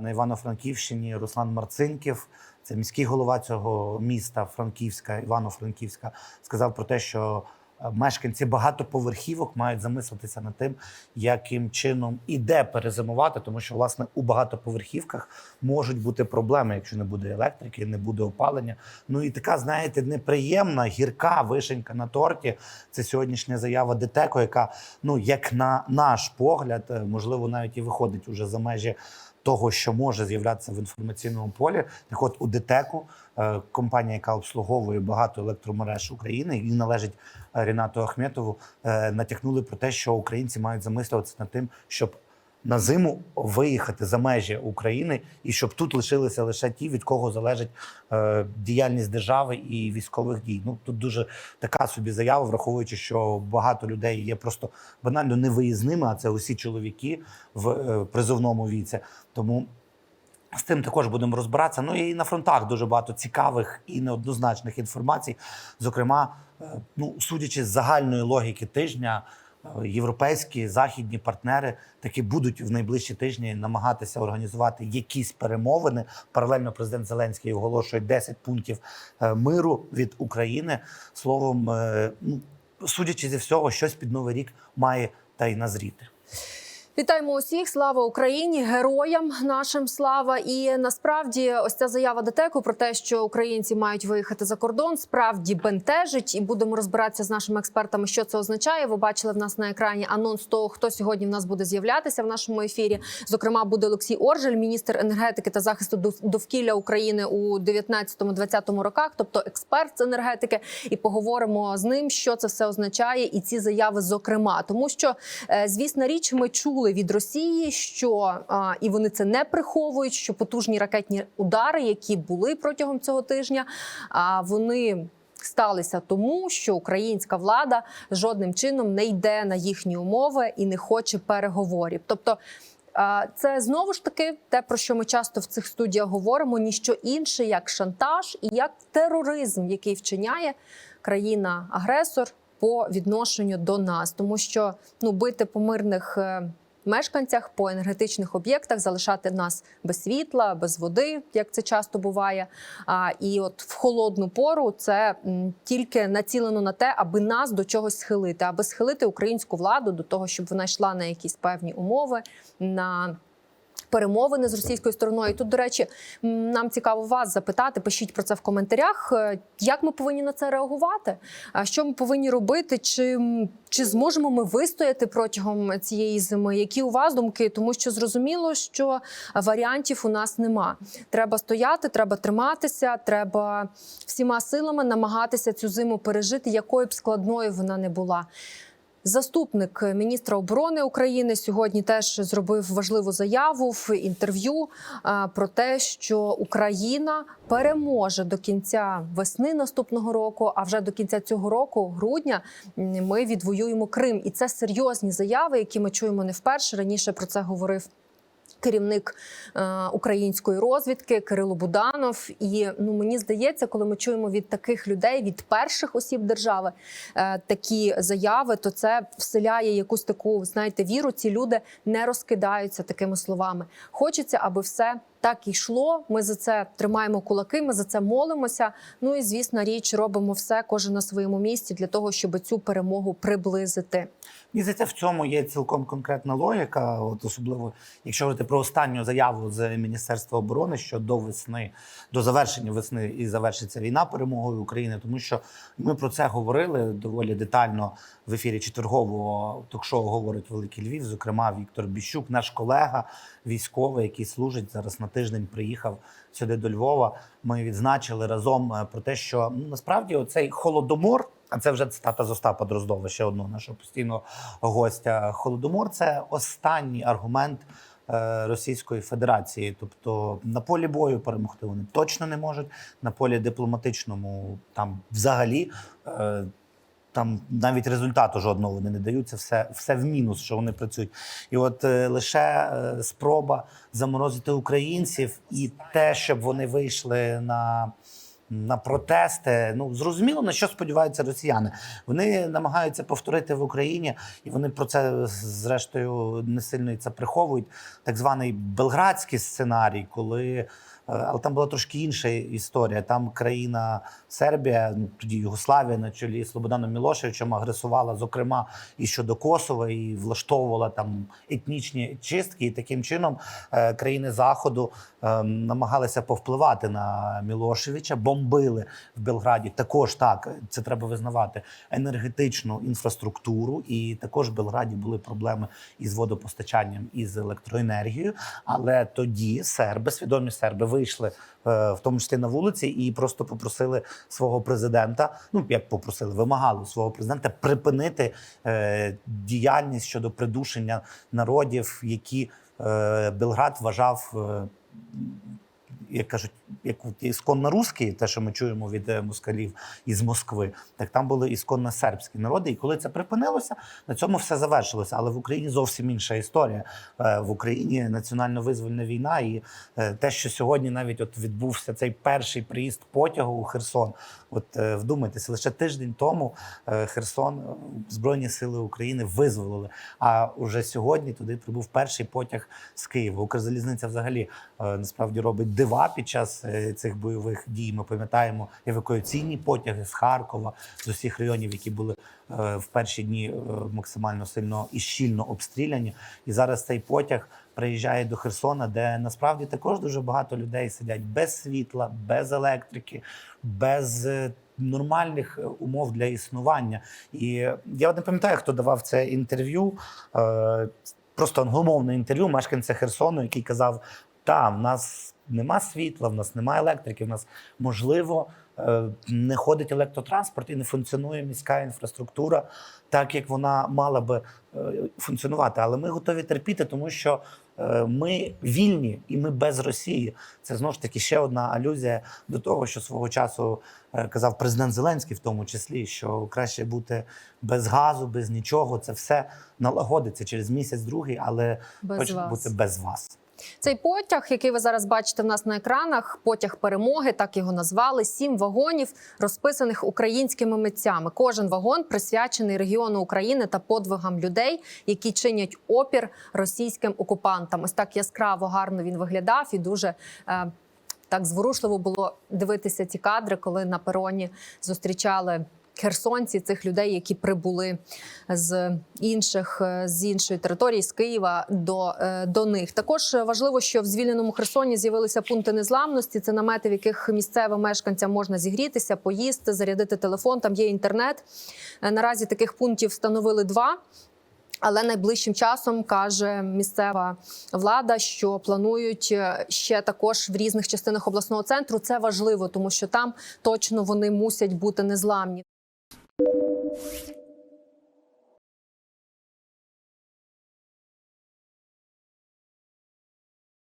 На Івано-Франківщині Руслан Марцинків, це міський голова цього міста Франківська, Івано-Франківська, сказав про те, що е, мешканці багатоповерхівок мають замислитися над тим, яким чином і де перезимувати, тому що власне у багатоповерхівках можуть бути проблеми, якщо не буде електрики, не буде опалення. Ну і така, знаєте, неприємна гірка вишенька на торті. Це сьогоднішня заява ДТЕКО, яка, ну як на наш погляд, е, можливо, навіть і виходить уже за межі того, що може з'являтися в інформаційному полі. Так от у ДТЕКу, е, компанія, яка обслуговує багато електромереж України і належить Рінату Ахметову, е, натякнули про те, що українці мають замислюватися над тим, щоб на зиму виїхати за межі України, і щоб тут лишилися лише ті, від кого залежить е, діяльність держави і військових дій. Ну тут дуже така собі заява, враховуючи, що багато людей є просто банально невиїзними, а це усі чоловіки в е, призовному віці. Тому з тим також будемо розбиратися. Ну і на фронтах дуже багато цікавих і неоднозначних інформацій. Зокрема, е, ну судячи з загальної логіки тижня. Європейські західні партнери таки будуть в найближчі тижні намагатися організувати якісь перемовини. Паралельно президент Зеленський оголошує 10 пунктів е, миру від України. Словом, е, ну судячи зі всього, щось під новий рік має та й назріти. Вітаємо усіх! Слава Україні! Героям нашим слава! І насправді, ось ця заява ДТЕКу про те, що українці мають виїхати за кордон, справді бентежить, і будемо розбиратися з нашими експертами, що це означає. Ви бачили в нас на екрані анонс того, хто сьогодні в нас буде з'являтися в нашому ефірі. Зокрема, буде Олексій Оржель, міністр енергетики та захисту дов- довкілля України у 19-20 роках, тобто експерт з енергетики, і поговоримо з ним, що це все означає, і ці заяви, зокрема, тому що е, звісна річ, ми чули від Росії, що а, і вони це не приховують, що потужні ракетні удари, які були протягом цього тижня, а вони. Сталися тому, що українська влада жодним чином не йде на їхні умови і не хоче переговорів. Тобто, це знову ж таки те, про що ми часто в цих студіях говоримо: ніщо інше, як шантаж і як тероризм, який вчиняє країна-агресор по відношенню до нас, тому що ну бити по мирних. Мешканцях по енергетичних об'єктах залишати нас без світла, без води, як це часто буває. А, і от в холодну пору це тільки націлено на те, аби нас до чогось схилити, аби схилити українську владу до того, щоб вона йшла на якісь певні умови. на Перемовини з російською стороною. І Тут, до речі, нам цікаво вас запитати. Пишіть про це в коментарях. Е, Як ми повинні на це реагувати? А що ми повинні робити? Чи, чи зможемо ми вистояти протягом цієї зими? Які у вас думки? Тому що зрозуміло, що варіантів у нас нема. Треба стояти, треба триматися, треба всіма силами намагатися цю зиму пережити, якою б складною вона не була. Заступник міністра оборони України сьогодні теж зробив важливу заяву в інтерв'ю про те, що Україна переможе до кінця весни наступного року. А вже до кінця цього року, грудня, ми відвоюємо Крим, і це серйозні заяви, які ми чуємо не вперше. Раніше про це говорив керівник е, української розвідки Кирило Буданов. І ну мені здається, коли ми чуємо від таких людей, від перших осіб держави е, такі заяви, то це вселяє якусь таку, знаєте, віру. Ці люди не розкидаються такими словами. Хочеться, аби все. Так і йшло. Ми за це тримаємо кулаки. Ми за це молимося. Ну і звісно, річ робимо все, кожен на своєму місці для того, щоб цю перемогу приблизити. Мені здається, в цьому є цілком конкретна логіка. От особливо, якщо говорити про останню заяву з Міністерства оборони, що до весни, до завершення весни і завершиться війна перемогою України, тому що ми про це говорили доволі детально в ефірі четвергового ток-шоу говорить Великий Львів. Зокрема, Віктор Біщук, наш колега військовий, який служить зараз на тиждень, приїхав сюди до Львова. Ми відзначили разом е, про те, що насправді оцей холодомор. А це вже цитата з Остапа Дроздова, ще одного нашого постійного гостя. Холодомор це останній аргумент е, Російської Федерації. Тобто на полі бою перемогти вони точно не можуть. На полі дипломатичному там взагалі. Там навіть результату жодного вони не дають. Це все, все в мінус, що вони працюють. І от е, лише е, спроба заморозити українців і те, щоб вони вийшли на на протести. Ну зрозуміло на що сподіваються росіяни. Вони намагаються повторити в Україні, і вони про це зрештою не сильно це приховують. Так званий белградський сценарій, коли але там була трошки інша історія. Там країна Сербія, тоді Югославія на чолі з Слободаном Мілошевичем агресувала, зокрема, і щодо Косова, і влаштовувала там етнічні чистки. І таким чином е, країни Заходу е, намагалися повпливати на Мілошевича, бомбили в Белграді. Також так це треба визнавати енергетичну інфраструктуру. І також в Белграді були проблеми із водопостачанням і з електроенергією. Але тоді серби, свідомі серби, вийшли е, в тому числі на вулиці і просто попросили свого президента. Ну як попросили, вимагали свого президента припинити е, діяльність щодо придушення народів, які е, Белград вважав. Як кажуть, як ісконно русські, те, що ми чуємо від е, москалів із Москви, так там були ісконно сербські народи. І коли це припинилося, на цьому все завершилося. Але в Україні зовсім інша історія. Е, В Україні національно-визвольна війна, і е, те, що сьогодні навіть от відбувся цей перший приїзд потягу у Херсон. От вдумайтеся, лише тиждень тому Херсон Збройні Сили України визволили. А уже сьогодні туди прибув перший потяг з Києва. Укрзалізниця взагалі насправді робить дива під час е, цих бойових дій. Ми пам'ятаємо евакуаційні потяги з Харкова, з усіх районів, які були е, в перші дні е, максимально сильно і щільно обстріляні. І зараз цей потяг приїжджає до Херсона, де насправді також дуже багато людей сидять без світла, без електрики, без нормальних умов для існування. І я не пам'ятаю, хто давав це інтерв'ю. Просто англомовне інтерв'ю мешканця Херсону, який казав: та в нас нема світла, в нас немає електрики, в нас можливо е, не ходить електротранспорт і не функціонує міська інфраструктура так, як вона мала би е, функціонувати. Але ми готові терпіти, тому що е, ми вільні і ми без Росії. Це знову ж таки ще одна алюзія до того, що свого часу казав президент Зеленський, в тому числі, що краще бути без газу, без нічого. Це все налагодиться через місяць, другий, але Без вас. бути без вас. Цей потяг, який ви зараз бачите в нас на екранах, потяг перемоги, так його назвали. Сім вагонів, розписаних українськими митцями. Кожен вагон присвячений регіону України та подвигам людей, які чинять опір російським окупантам. Ось так яскраво гарно він виглядав і дуже. Е, так зворушливо було дивитися ці кадри, коли на пероні зустрічали херсонці цих людей, які прибули з інших е, з іншої території з Києва до, е, до них. Також важливо, що в звільненому Херсоні з'явилися пункти незламності. Це намети, в яких місцевим мешканцям можна зігрітися, поїсти, зарядити телефон. Там є інтернет. Е, Наразі таких пунктів встановили два. Але найближчим часом каже місцева влада, що планують ще також в різних частинах обласного центру. Це важливо, тому що там точно вони мусять бути незламні. Thank you